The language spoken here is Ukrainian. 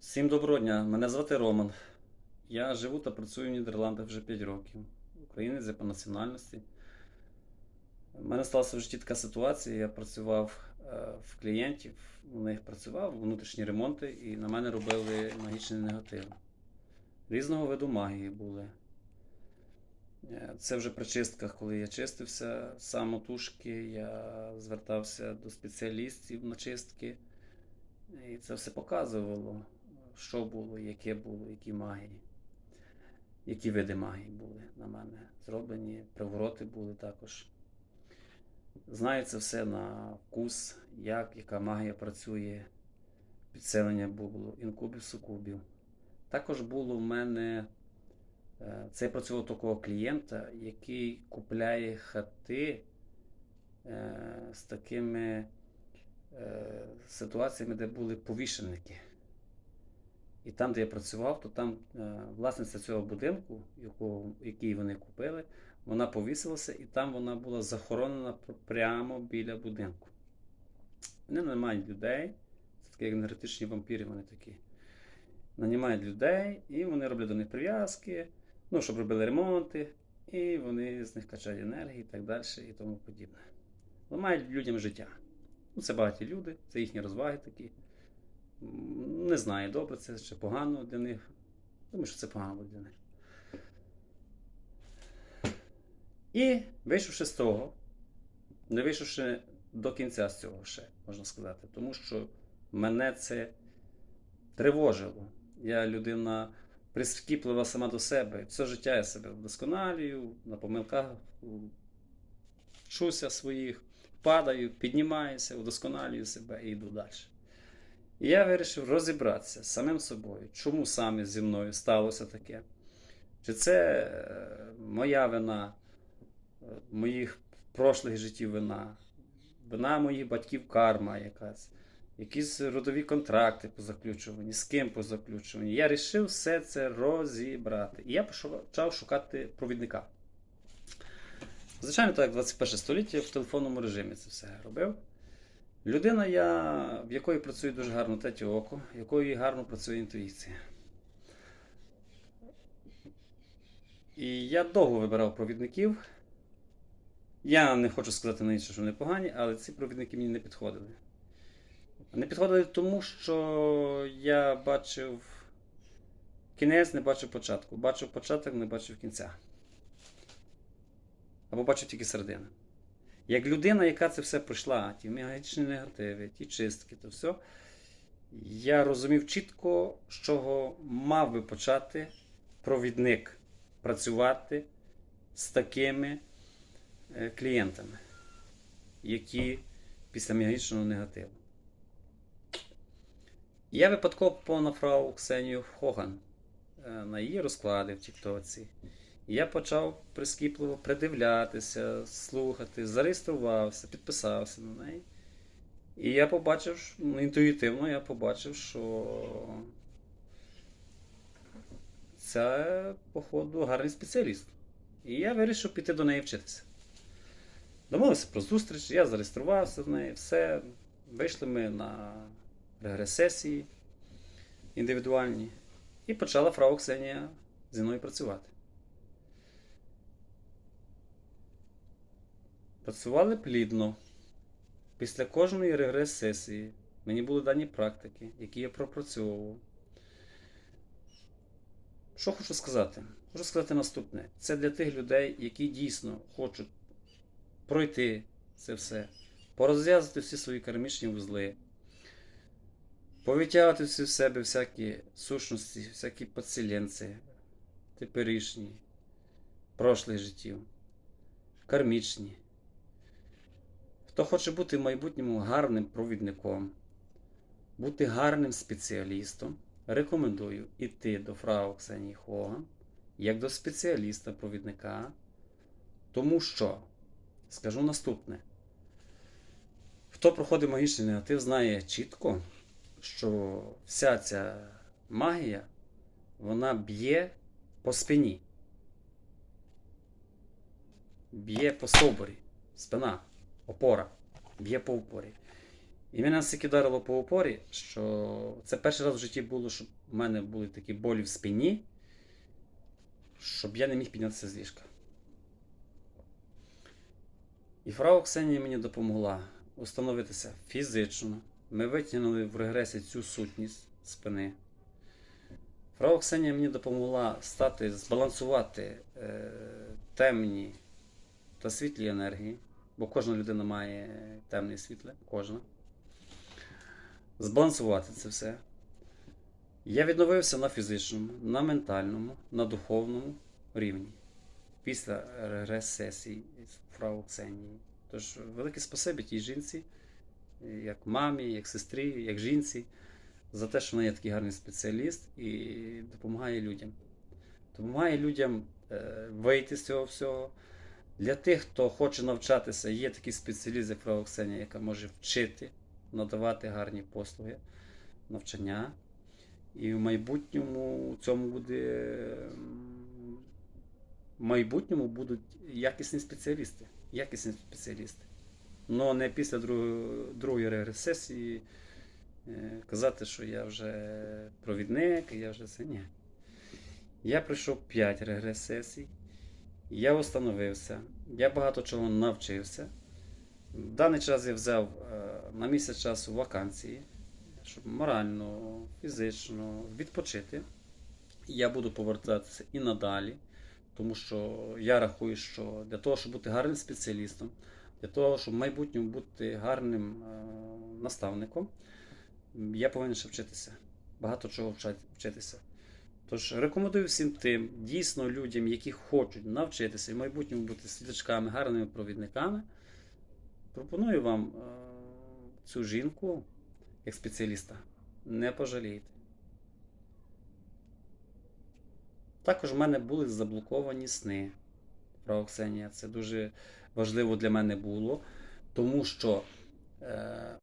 Всім доброго дня, мене звати Роман. Я живу та працюю в Нідерландах вже 5 років. Українець по національності. У мене сталася в житті така ситуація. Я працював е, в клієнтів, у них працював внутрішні ремонти, і на мене робили магічний негатив. Різного виду магії були. Е, Це вже при чистках, коли я чистився самотужки, я звертався до спеціалістів на чистки. І це все показувало, що було, яке було, які магії, які види магії були на мене зроблені, привороти були також. Знаю це все на вкус, як, яка магія працює, підселення було, інкубів, сукубів. Також було в мене, е, це я працював такого клієнта, який купляє хати е, з такими е, ситуаціями, де були повішенники. І там, де я працював, то там е, власниця цього будинку, якого, який вони купили, вона повісилася, і там вона була захоронена прямо біля будинку. Вони наймають людей, це такі енергетичні вампіри, вони такі. Нанімають людей, і вони роблять до них прив'язки, ну, щоб робили ремонти, і вони з них качають енергію і так далі, і тому подібне. Ламають людям життя. Ну, це багаті люди, це їхні розваги такі. Не знаю, добре це чи погано для них. Думаю, що це погано для них. І вийшовши з того, не вийшовши до кінця з цього ще, можна сказати, тому що мене це тривожило. Я людина прискіплива сама до себе. Все життя я себе вдосконалюю, на помилках вчуся своїх, падаю, піднімаюся, удосконалюю себе і йду далі. І я вирішив розібратися з самим собою, чому саме зі мною сталося таке. Чи це е, моя вина, е, моїх прошлих життів вина, вина моїх батьків карма якась, якісь родові контракти позаключувані, з ким позаключувані. Я вирішив все це розібрати. І я почав шукати провідника. Звичайно, так, 21 століття в телефонному режимі це все робив. Людина, я, в якої працює дуже гарно третє око, в якої гарно працює інтуїція. І я довго вибирав провідників. Я не хочу сказати на інше, що вони погані, але ці провідники мені не підходили. Не підходили тому, що я бачив кінець, не бачив початку. Бачив початок, не бачив кінця. Або бачив тільки середину. Як людина, яка це все пройшла, ті магічні негативи, ті чистки, то все, я розумів чітко, з чого мав би почати провідник працювати з такими е, клієнтами, які після магічного негативу. Я випадково попав на Ксенію Хоган е, на її розклади в Тіктоці. Я почав прискіпливо придивлятися, слухати, зареєструвався, підписався на неї. І я побачив, ну, інтуїтивно я побачив, що це, походу, гарний спеціаліст. І я вирішив піти до неї вчитися. Домовився про зустріч, я зареєструвався в неї, все. Вийшли ми на регрес-сесії індивідуальні. І почала фрау Ксенія зі мною працювати. Працювали плідно. Після кожної регрес-сесії мені були дані практики, які я пропрацьовував. Що хочу сказати? Хочу сказати наступне. Це для тих людей, які дійсно хочуть пройти це все, порозв'язати всі свої кармічні вузли, повитягувати всі в себе всякі сущності, всякі підселенці, теперішні, прошлих життів, кармічні. Хто хоче бути в майбутньому гарним провідником, бути гарним спеціалістом, рекомендую йти до фрау Ксенії Хоган як до спеціаліста-провідника, тому що, скажу наступне, хто проходить магічний негатив, знає чітко, що вся ця магія, вона б'є по спині, б'є по стовбурі, спина опора, б'є по опорі. І мене настільки вдарило по упорі, що це перший раз в житті було, щоб в мене були такі болі в спині, щоб я не міг піднятися з ліжка. І фрау Ксенія мені допомогла установитися фізично. Ми витягнули в регресі цю сутність спини. Фрау Ксенія мені допомогла стати, збалансувати е, темні та світлі енергії, бо кожна людина має темне і світле, кожна. Збалансувати це все. Я відновився на фізичному, на ментальному, на духовному рівні після регрес-сесії фрау Ксенії. Тож велике спасибі тій жінці, як мамі, як сестрі, як жінці, за те, що вона є такий гарний спеціаліст і допомагає людям. Допомагає людям е, вийти з цього всього. Для тих, хто хоче навчатися, є такий спеціаліст, як Ксенія, яка може вчити, надавати гарні послуги, навчання. І в майбутньому цьому буде. В майбутньому будуть якісні спеціалісти. Якісні спеціалісти. Ну не після другої, другої регресесії е, казати, що я вже провідник, я вже це. Ні. Я пройшов 5 регрес-сесій, я встановився, я багато чого навчився. В даний час я взяв е, на місяць часу вакансії, щоб морально, фізично відпочити. Я буду повертатися і надалі, тому що я рахую, що для того, щоб бути гарним спеціалістом, для того, щоб в майбутньому бути гарним е, наставником, я повинен ще вчитися. Багато чого вчитися. Тож рекомендую всім тим, дійсно людям, які хочуть навчитися і в майбутньому бути свідочками, гарними провідниками. Пропоную вам е, цю жінку як спеціаліста. Не пожалієте. Також в мене були заблоковані сни. Фрау Ксенія, це дуже важливо для мене було, тому що е,